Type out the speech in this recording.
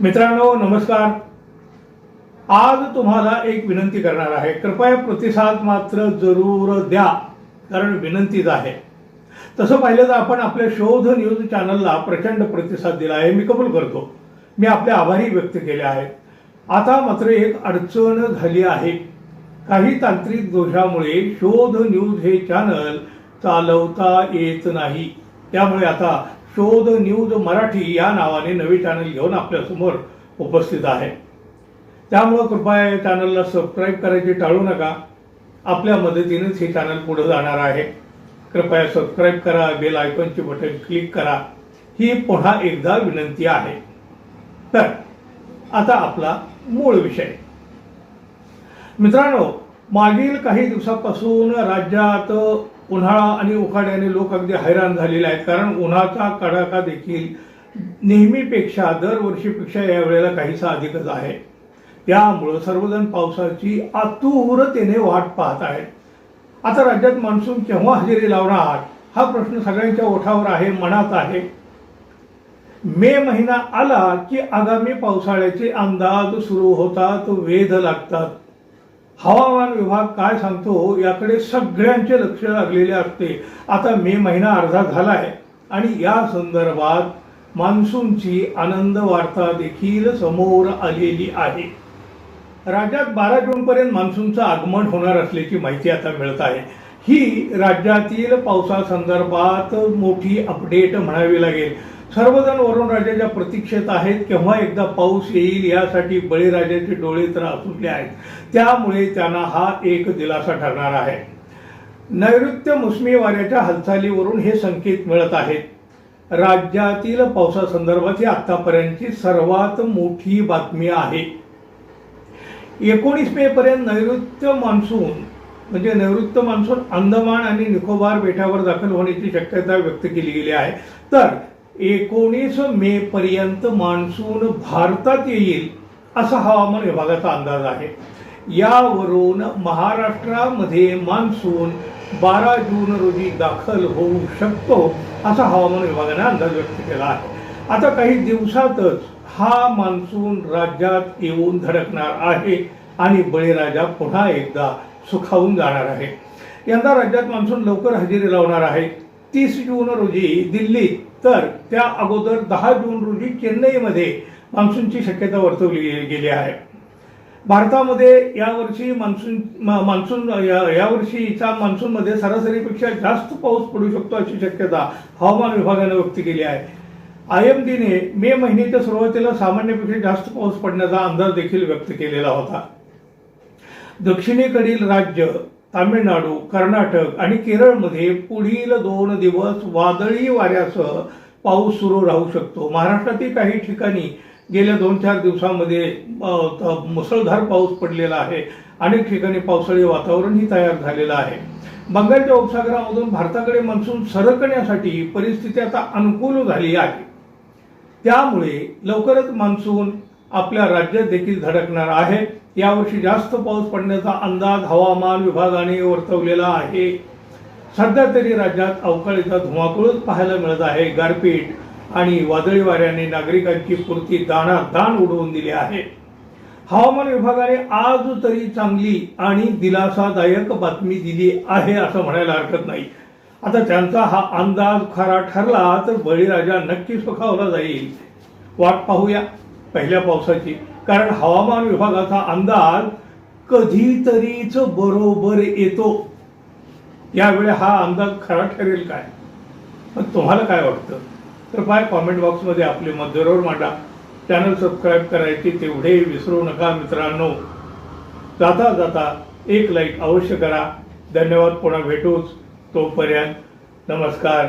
मित्रांनो नमस्कार. आज तुम्हाला एक विनंती करणार आहे. कृपया प्रतिसाद मात्र जरूर द्या कारण विनंतीच आहे. तसं पाहिलं तर आपण आपल्या शोध न्यूज चॅनलला प्रचंड प्रतिसाद दिला आहे. मी कबूल करतो. मी आपले आभारी व्यक्त केले आहेत. आता मात्र एक अडचण झाली आहे. काही तांत्रिक दोषामुळे शोध न्यूज हे चॅनल चालवता येत नाही. त्यामुळे आता शोध न्यूज मराठी या नावाने नवे चॅनल घेऊन आपल्यासमोर उपस्थित आहे. त्यामुळं कृपया या चॅनलला सबस्क्राईब करायचे टाळू नका. आपल्या मदतीनेच हे चॅनल पुढे जाणार आहे. कृपया सबस्क्राईब करा बेल आयकॉनचे बटन क्लिक करा. ही पुन्हा एकदा विनंती आहे. तर आता आपला मूळ विषय. मित्रांनो मागील काही दिवसापासून राज्यात उन्हाळा आणि उकाड्याने लोक अगदी हैराण झालेले आहेत. कारण उन्हाचा कडाका देखील नेहमीपेक्षा दरवर्षीपेक्षा यावेळेला काहीसा अधिकच आहे. त्यामुळं सर्वजण पावसाची आतुरतेने वाट पाहत आहेत. आता राज्यात मान्सून केव्हा हजेरी लावणार? हा प्रश्न सगळ्यांच्या ओठावर आहे मनात आहे. मे महिना आला की आगामी पावसाळ्याचे अंदाज सुरू होतात वेध लागतात. हवामान विभाग काय सांगतो याकडे सगळ्यांचे लक्ष लागलेले असते. आता मे महिना अर्धा झालाय आणि या संदर्भात मान्सूनची आनंद वार्ता देखील समोर आलेली आहे. राज्यात बारा जूनपर्यंत मान्सूनचं आगमन होणार असल्याची माहिती आता मिळत आहे. ही राज्यातील पावसासंदर्भात मोठी अपडेट म्हणावी लागेल. सर्वजण वरून राजाच्या प्रतीक्षेत आहेत. केव्हा एकदा पाऊस येईल यासाठी बळीराजाचे डोळे तर असुटले आहेत. त्यामुळे त्यांना हा एक दिलासा ठरणार आहे. नैऋत्य मोसमी वाऱ्याच्या हालचालीवरून हे संकेत मिळत आहेत. राज्यातील पावसासंदर्भात ही आतापर्यंतची सर्वात मोठी बातमी आहे. एकोणीस मे पर्यंत नैऋत्य मान्सून म्हणजे नैऋत्य मान्सून अंदमान आणि निकोबार बेटावर दाखल होण्याची शक्यता व्यक्त केली गेली आहे. तर एकोणीस मे पर्यंत मान्सून भारतात येईल असा हवामान विभागाचा अंदाज आहे. यावरून महाराष्ट्रामध्ये मान्सून बारा जून रोजी दाखल होऊ शकतो असा हवामान विभागाने अंदाज व्यक्त केला आहे. आता काही दिवसातच हा मान्सून राज्यात येऊन धडकणार आहे आणि बळीराजा पुन्हा एकदा सुखावून जाणार आहे. यंदा राज्यात मान्सून लवकर हजेरी लावणार आहे. तीस जून रोजी दिल्लीत तर त्या अगोदर दहा जून रोजी चेन्नईमध्ये मान्सूनची शक्यता वर्तवली गेली आहे. भारतामध्ये यावर्षी मान्सून मान्सून या- यावर्षीचा मान्सूनमध्ये सरासरीपेक्षा जास्त पाऊस पडू शकतो अशी शक्यता हवामान विभागाने व्यक्त केली आहे. आय एम डीने मे महिन्याच्या सुरुवातीला सामान्यपेक्षा जास्त पाऊस पडण्याचा अंदाज देखील व्यक्त केलेला होता. दक्षिणेकडील राज्य तामिळनाडू कर्नाटक आणि केरळमध्ये पुढील दोन दिवस वादळी वाऱ्यासह पाऊस सुरू राहू शकतो. महाराष्ट्रातील काही ठिकाणी गेल्या दोन चार दिवसामध्ये मुसळधार पाऊस पडलेला आहे. अनेक ठिकाणी पावसाळी वातावरणही तयार झालेलं आहे. बंगालच्या उपसागरामधून भारताकडे मान्सून सरकण्यासाठी परिस्थिती आता अनुकूल झाली आहे. त्यामुळे लवकरच मान्सून आपल्या राज्यात देखील धडकणार आहे. यावर्षी जास्त पाऊस पडण्याचा अंदाज हवामान विभागाने वर्तवलेला आहे. सध्या तरी राज्यात अवकाळीचा धुमाकूळच पाहायला मिळत आहे. गारपीट आणि वादळी वाऱ्याने नागरिकांची पुरती दाणा दाण उडवून दिली आहे. हवामान विभागाने आज तरी चांगली आणि दिलासादायक बातमी दिली आहे असं म्हणायला हरकत नाही. आता त्यांचा हा अंदाज खरा ठरला तर बळीराजा नक्की सुखावला जाईल. वाट पाहूया. पहिल्या पावसाची कारण हवामान विभागाचा अंदाज कधीतरीच बरोबर येतो. यावेळी हा अंदाज खरा ठरेल काय? पण तुम्हाला काय वाटतं? तर कृपया कॉमेंट बॉक्समध्ये आपले मत जरूर मांडा. चॅनल सबस्क्राईब करायची तेवढे विसरू नका मित्रांनो. जाता जाता एक लाईक अवश्य करा. धन्यवाद पुन्हा भेटूच. तोपर्यंत नमस्कार.